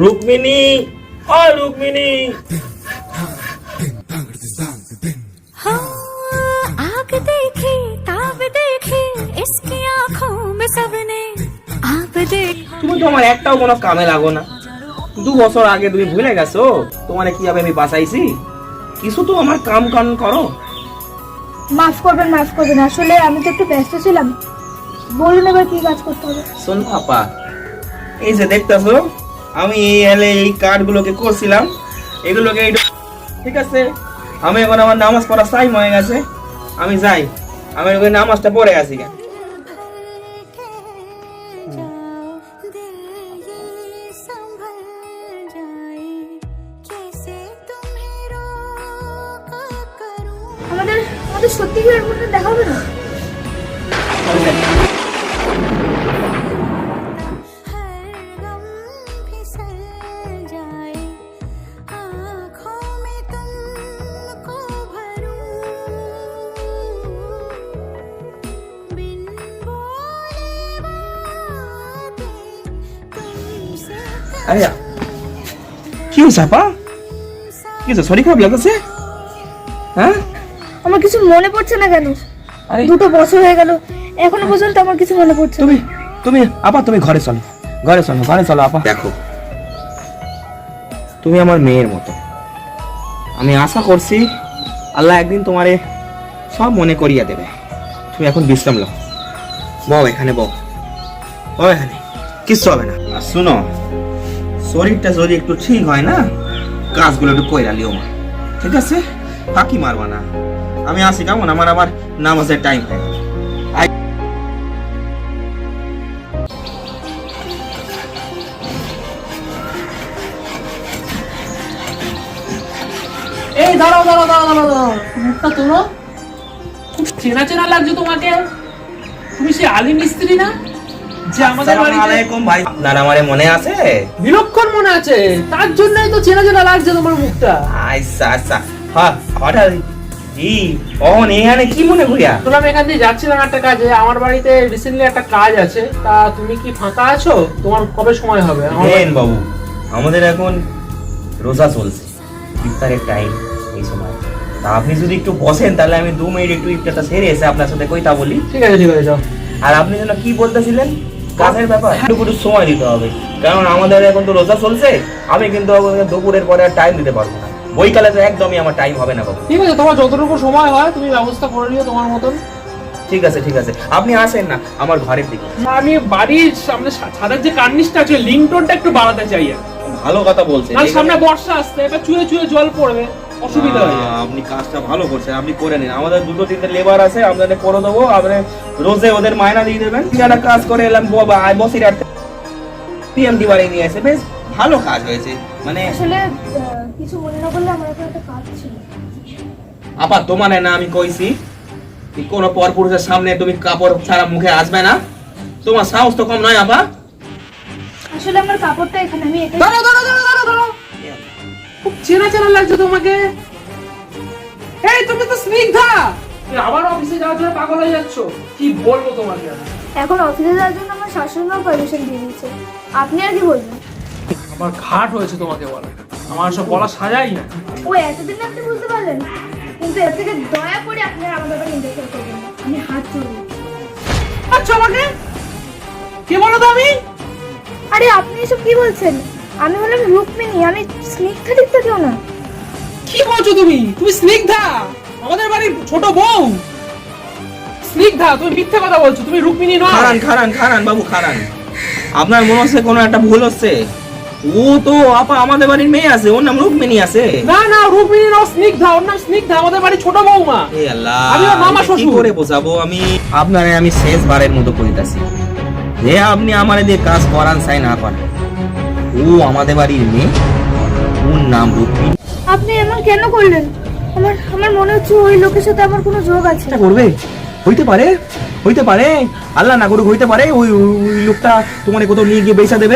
রুক্মিণী ও রুক্মিণী हाँ, आग देखी ताब देखी इसकी आंखों में सबने आप देख তুমি তো আমার একটাও কোনো কামে লাগো না দু বছর আগে তুমি ভুলে গেছো? তোমার কীভাবে আমি বাঁচাইছি? কিছু তো আমার কাম কান করো। মাফ করবেন মাফ করবেন। আসলে আমি তো একটু ব্যস্ত ছিলাম। বলুন এবার কি কাজ করতে হবে? শোন আপা এই যে দেখতেছো আমি এই এলে এই কার্ডগুলোকে করছিলাম। এগুলোকে ঠিক আছে আমি এখন আমার নামাজ পড়া টাইম হয়ে গেছে। আমি যাই। আমি ওই নামাজটা পড়ে আছি কেন আমাদের সত্যি কি এর মধ্যে দেখা হবে না। আরে কি হয়েছে আপা? কি হয়েছে শরীর খারাপ লাগতেছে? হ্যাঁ? আমার কিছু মনে পড়ছে না কেন? আরে দুটো বছর হয়ে গেল এখনও পর্যন্ত আমার কিছু মনে পড়ছে না। তুমি তুমি আপা তুমি ঘরে চলো ঘরে চলো ঘরে চলো আপা। দেখো তুমি আমার মেয়ের মতো। আমি আশা করছি আল্লাহ একদিন তোমারে সব মনে করিয়া দেবে। তুমি এখন বিশ্রাম নাও। বউ এখানে বউ। বউ এখানে। কিচ্ছু হবে না। আর শুনো শরীরটা যদি একটু ঠিক হয় না কাজগুলো একটু কইরা লিও মা। ঠিক আছে? ফাঁকি মারবা না। আমি আসি কেমন? আমার আবার নামাজের টাইম হয়ে। এই দাঁড়াও দাঁড়াও দাঁড়াও দাঁড়াও দাঁড়াও। মুখটা তোলো। খুব চেনা চেনা লাগছে তোমাকে। তুমি সে আলী মিস্ত্রি না? যে আমাদের বাড়িতে আলাইকুম ভাই। আপনার আমারে মনে আছে? বিলক্ষণ মনে আছে। তার জন্যই তো চেনা চেনা লাগছে তোমার মুখটা। আচ্ছা আচ্ছা। হ্যাঁ হঠাৎ জি অন এখানে কি মনে করিয়া? এখান দিয়ে যাচ্ছিলাম একটা কাজে। আমার বাড়িতে রিসেন্টলি একটা কাজ আছে। তা তুমি কি ফাঁকা আছো? তোমার কবে সময় হবে? বাবু আমাদের এখন রোজা চলছে। ইফতারের টাইম এই সময়। তা আপনি যদি একটু বসেন তাহলে আমি দু মিনিট একটু ইফতারটা সেরে এসে আপনার সাথে কইতা বলি। ঠিক আছে ঠিক আছে যাও। আর আপনি যেন কি বলতেছিলেন? কাজের ব্যাপার। একটু একটু সময় দিতে হবে। কারণ আমাদের এখন তো রোজা চলছে। আমি কিন্তু দুপুরের পরে আর টাইম দিতে পারব না। বইকালে তো একদমই আমার টাইম হবে না বাবু। ঠিক আছে তোমার যতটুকু সময় হয় তুমি ব্যবস্থা করে নিও তোমার মতন। ঠিক আছে ঠিক আছে। আপনি আসেন না আমার ঘরের দিকে। আমি বাড়ির সামনে ছাদের যে কার্নিশটা আছে লিংটনটা একটু বাড়াতে চাই ভালো কথা বলছেন। আর সামনে বর্ষা আসছে এবার চুয়ে চুয়ে জল পড়বে অসুবিধা হয়ে আপনি কাজটা ভালো করছেন আপনি করে নিন। আমাদের দুটো তিনটে লেবার আছে আপনাদের করে দেবো আপনি রোজে ওদের মায়না দিয়ে দেবেন। যারা কাজ করে এলাম বসির পিএমডি বাড়ি নিয়ে এসে বেশ ভালো কাজ হয়েছে। মানে আসলে কিছু মনে না করলে আমার এখন একটা কাজ ছিল। আপা তোমার না আমি কইছি কি কোন পরপুরুষের সামনে তুমি কাপড় ছাড়া মুখে আসবে না। তোমার সাহস তো কম নয় আপা। আসলে আমার কাপড়টা এখানে আমি এটাই দাঁড়াও দাঁড়াও দাঁড়াও দাঁড়াও দাঁড়াও। খুব চেনা চেনা লাগছে তোমাকে। এই তুমি তো স্নিগ্ধা। তুমি আবার অফিসে যাওয়ার জন্য পাগল হয়ে যাচ্ছ? কি বলব তোমাকে আমি? এখন অফিসে যাওয়ার জন্য আমার শাশুড়ি মা পারমিশন দিয়ে দিয়েছে। আপনি আর কি বলবেন? আমার ঘাট হয়েছে তোমাকে বলা আমার সব বলা সাজাই না। ও এতদিন আপনি বুঝতে পারলেন? কিন্তু এর থেকে দয়া করে আপনি আমার ব্যাপারে ইন্টারফেয়ার করবেন না। আমি হাত জড়িয়ে আচ্ছা আমাকে কে বলো তো আমি? আরে আপনি এসব কি বলছেন? আমি হলাম রুক্মিণী আমি স্নিগ্ধা টিগ্ধা কেউ না। কি বলছো তুমি? তুমি স্নিগ্ধা? আমাদের বাড়ির ছোট বউ। স্নিগ্ধা তুমি মিথ্যে কথা বলছো তুমি রুক্মিণী নয়। খারান খারান খারান বাবু খারান। আপনার মনে হচ্ছে কোনো একটা ভুল হচ্ছে? ও তো আপা আমাদের বাড়ির মেয়ে আছে ওর নাম রুকমিনী আছে। না না রুক্মিণী নাও স্নিগ্ধা ওর নাম স্নিগ্ধা আমাদের বাড়ির ছোট বউমা এ আল্লাহ আমি ওর মামা শ্বশুর। করে বোঝাবো? আমি আপনারে আমি শেষ বারের মতো কইতাছি। যে আপনি আমারে দিয়ে কাজ করান চাই না করেন। ও আমাদের বাড়ির মেয়ে ওর নাম রুকমিনী আপনি এমন কেন করলেন? আমার আমার মনে হচ্ছে ওই লোকের সাথে আমার কোনো যোগ আছে। এটা করবে? হইতে পারে হইতে পারে। আল্লাহ না করুক হইতে পারে। ওই ওই- ওই লোকটা তোমার কোথাও নিয়ে গিয়ে বেচা দেবে।